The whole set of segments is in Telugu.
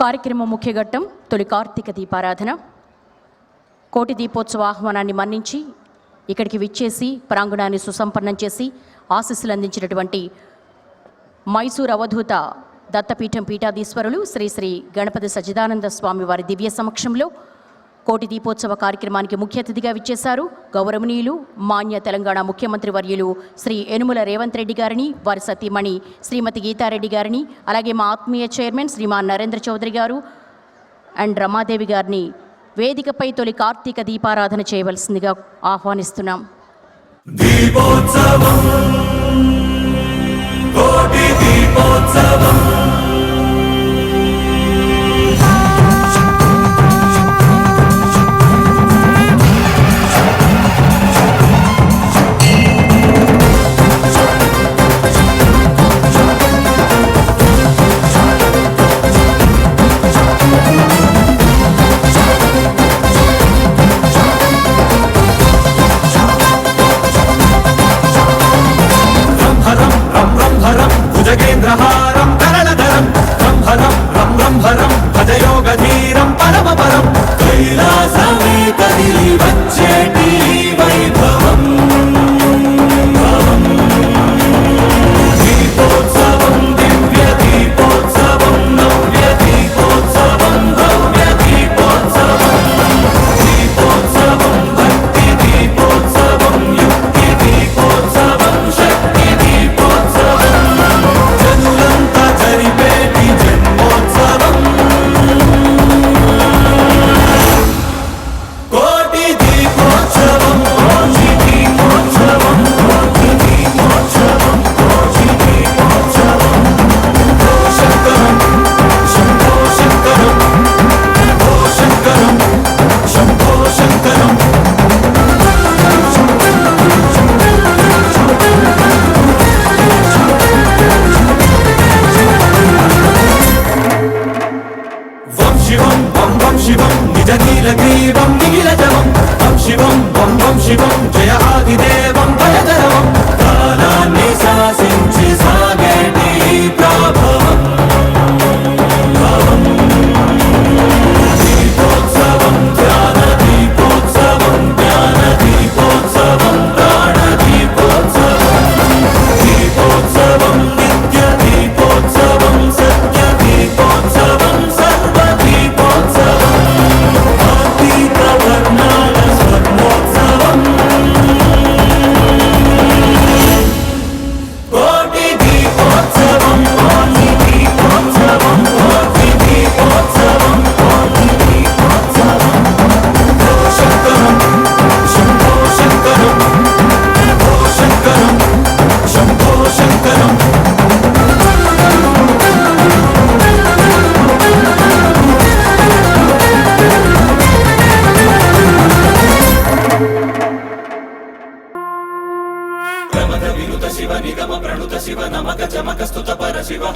కార్యక్రమం ముఖ్య ఘట్టం తొలి కార్తీక దీపారాధన. కోటి దీపోత్సవ ఆహ్వానాన్ని మన్నించి ఇక్కడికి విచ్చేసి ప్రాంగణాన్ని సుసంపన్నం చేసి ఆశీస్సులు అందించినటువంటి మైసూర్ అవధూత దత్తపీఠం పీఠాధీశ్వరులు శ్రీ శ్రీ గణపతి సచ్చిదానంద స్వామి వారి దివ్య సమక్షంలో కోటి దీపోత్సవ కార్యక్రమానికి ముఖ్య అతిథిగా విచ్చేశారు గౌరవనీయులు మాన్య తెలంగాణ ముఖ్యమంత్రి వర్యులు శ్రీ యనుమల రేవంత్ రెడ్డి గారిని వారి సతీమణి శ్రీమతి గీతారెడ్డి గారిని అలాగే మా ఆత్మీయ చైర్మన్ శ్రీమాన్ నరేంద్ర చౌదరి గారు అండ్ రమాదేవి గారిని వేదికపై తొలి కార్తీక దీపారాధన చేయవలసిందిగా ఆహ్వానిస్తున్నాం. దీపోత్సవం కైలాసమే కదిలి వచ్చేటి జగీల గ్రీవం నిఖిల నిఖిలజవం శివం వం వం శివం జయ ఆదిదేవ.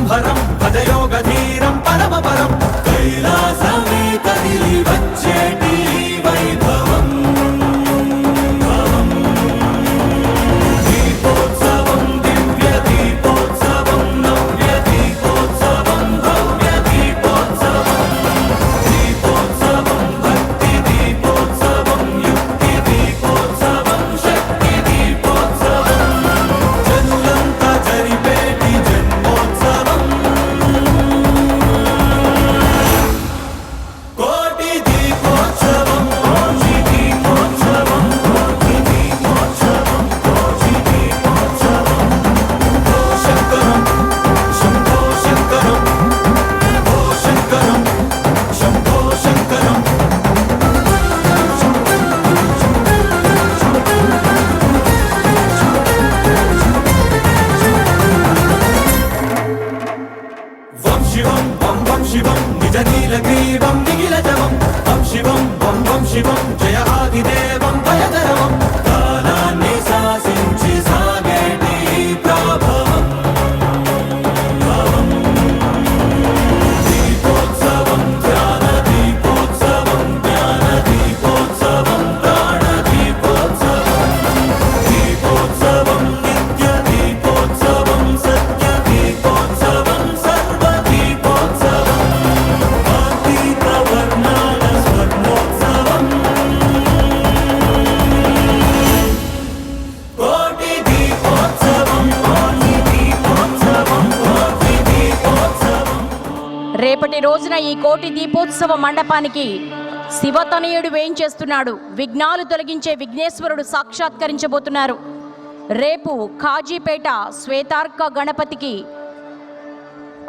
பரம்பரம் பதயோக தீரம் பரமபரம். రోజున ఈ కోటి దీపోత్సవ మండపానికి శివతనయుడు వేయించేస్తున్నాడు విఘ్నాలు తొలగించే విఘ్నేశ్వరుడు సాక్షాత్కరించబోతున్నారు. రేపు కాజీపేట శ్వేతార్క గణపతికి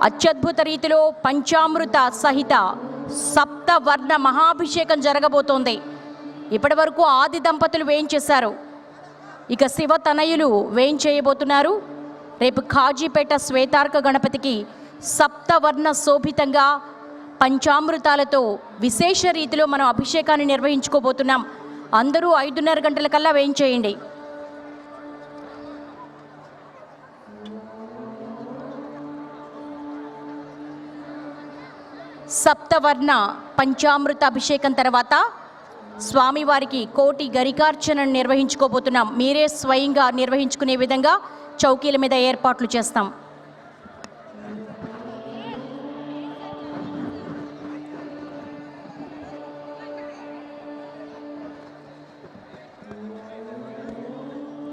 అత్యద్భుత రీతిలో పంచామృత సహిత సప్తవర్ణ మహాభిషేకం జరగబోతోంది. ఇప్పటి వరకు ఆది దంపతులు వేయించేశారు ఇక శివతనయులు వేయించేయబోతున్నారు రేపు కాజీపేట శ్వేతార్క గణపతికి సప్తవర్ణ శోభితంగా పంచామృతాలతో విశేష రీతిలో మనం అభిషేకాన్ని నిర్వహించుకోబోతున్నాం. అందరూ ఐదున్నర గంటల కల్లా వేయించేయండి సప్తవర్ణ పంచామృత అభిషేకం తర్వాత స్వామివారికి కోటి గరికార్చనను నిర్వహించుకోబోతున్నాం. మీరే స్వయంగా నిర్వహించుకునే విధంగా చౌకీల మీద ఏర్పాట్లు చేస్తాం.